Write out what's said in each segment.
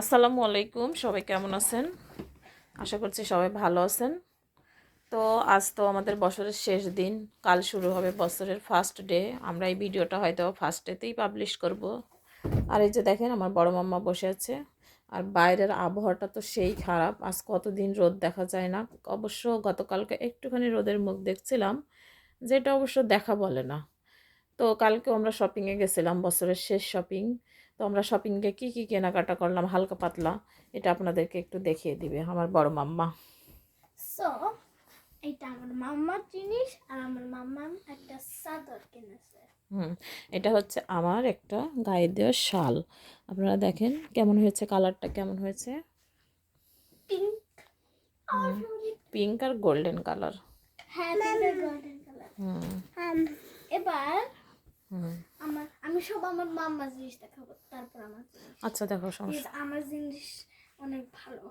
আসসালামু আলাইকুম, সবাই কেমন আছেন? আশা করছি সবাই ভালো আছেন। তো আজ তো আমাদের বছরের শেষ দিন, কাল শুরু হবে বছরের ফার্স্ট ডে আমরা এই ভিডিওটা হয়তো ফার্স্ট ডেতেই পাবলিশ করব। আর এই যে দেখেন, আমার বড় মাম্মা বসে আছে। আর বাইরের আবহাওয়াটা তো সেই খারাপ। আজ কতদিন রোদ দেখা যায় না। অবশ্য গতকালকে একটুখানি রোদের মুখ দেখছিলাম, যেটা অবশ্য দেখা বলে না। তো কালকে আমরা শপিংয়ে গেছিলাম, বছরের শেষ শপিং তো আমরা শপিংয়ে কী কী কেনাকাটা করলাম? হালকা পাতলা। এটা আপনাদেরকে একটু দেখিয়ে দিবে আমার বড় মাম্মা। সো এটা আমার মাম্মার জিনিস আর আমার মাম্মা একটা চাদর কিনেছে। হুম এটা হচ্ছে আমার একটা গায়ে দেওয়া শাল। আপনারা দেখেন কেমন হয়েছে কালারটা কেমন হয়েছে? পিঙ্ক পিঙ্ক আর গোল্ডেন কালার হ্যাঁ গোল্ডেন কালার হুম। এবার আমার আমি সব আমার মাম্মার জিনিস দেখাবো তারপর আমার আচ্ছা দেখো সমস্যা। আমার জিনিস অনেক ভালো।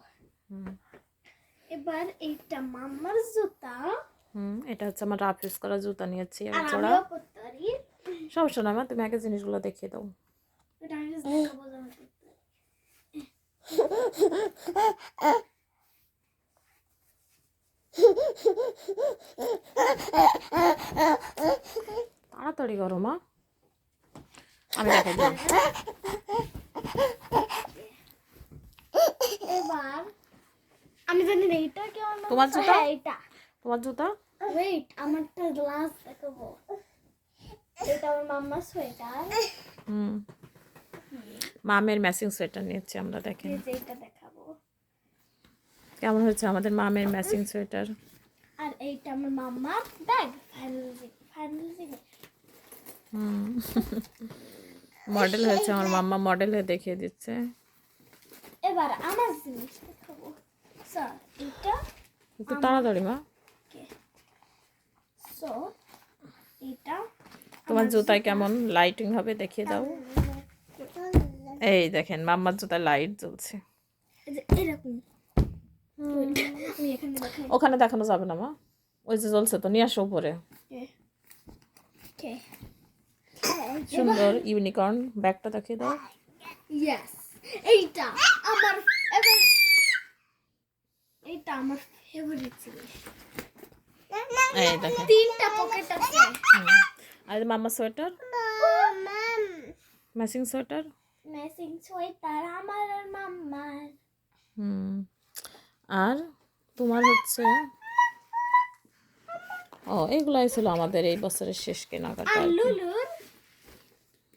এবার এইটা মাম্মার জুতা। হুম এটা হচ্ছে আমার রাফ ইউজ করা জুতা নিয়েছি আর জোড়া সমস্যা না তুমি আগে জিনিসগুলো দেখিয়ে দাও। এটা আমি দেখাবো। তাড়াতাড়ি করো মা। আমি দেখাই এবার আমি জানি না এটা কেমন? তোমার জুতা? হ্যাঁ এটা। তোমার জুতা? ওয়েট আমারটা লাস্ট দেখাবো। এটা আমার মাম্মা সোয়েটার হুম। মামের ম্যাচিং সোয়েটার নিয়েছি আমরা দেখেন। এটা দেখাবো। কেমন হয়েছে আমাদের মামের ম্যাচিং সোয়েটার আর এইটা আমার মাম্মার ব্যাগ ফাইনাল ফাইনাল হুম। মডেল হয়েছে আমার মাম্মা মডেল হয়ে দেখিয়ে দিচ্ছে। এবার আমার জিনিস দেখাবো। স্যার এটা একটু তাড়াতাড়ি মা। সো এটা তোমার জুতায় কেমন লাইটিং হবে দেখিয়ে দাও। এই দেখেন মাম্মার জুতায় লাইট জ্বলছে। এরকম। ওখানে দেখানো যাবে না মা। ওই যে জ্বলছে তো নিয়ে আসো উপরে। সুন্দর ইউনিকর্ন ব্যাগটা দেখিয়ে দাও। ইয়েস এইটা আমার এবার এইটা আমার ফেভারিট জিনিস। এই তিনটা পকেট আছে। আর মাম্মার sweater? Matching sweater? Matching sweater আমার আর মাম্মার। হুম। আর তোমার হচ্ছে ও এগুলাই ছিল আমাদের এই বছরের শেষ কেনাকাটা আর লুলুর?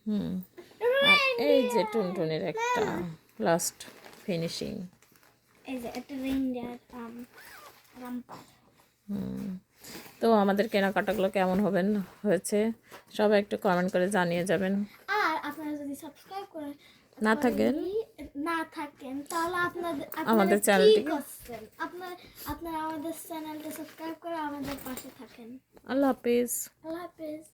হুম। আর এই যে টুনটুনের একটা লাস্ট ফিনিশিং এই যে একটা রেইনডিয়ার রামপার হুম। তো আমাদের কেনাকাটাগুলো কেমন হবেন? হয়েছে? সবাই একটু কমেন্ট করে জানিয়ে যাবেন। আর আপনারা যদি সাবস্ক্রাইব করেন না থাকেন? না থাকেন তাহলে আপনাদের আমাদের চ্যানেলটি আপনারা আপনারা আমাদের চ্যানেলটা সাবস্ক্রাইব করে আমাদের পাশে থাকেন। আল্লাহ হাফিজ। আল্লাহ হাফেজ।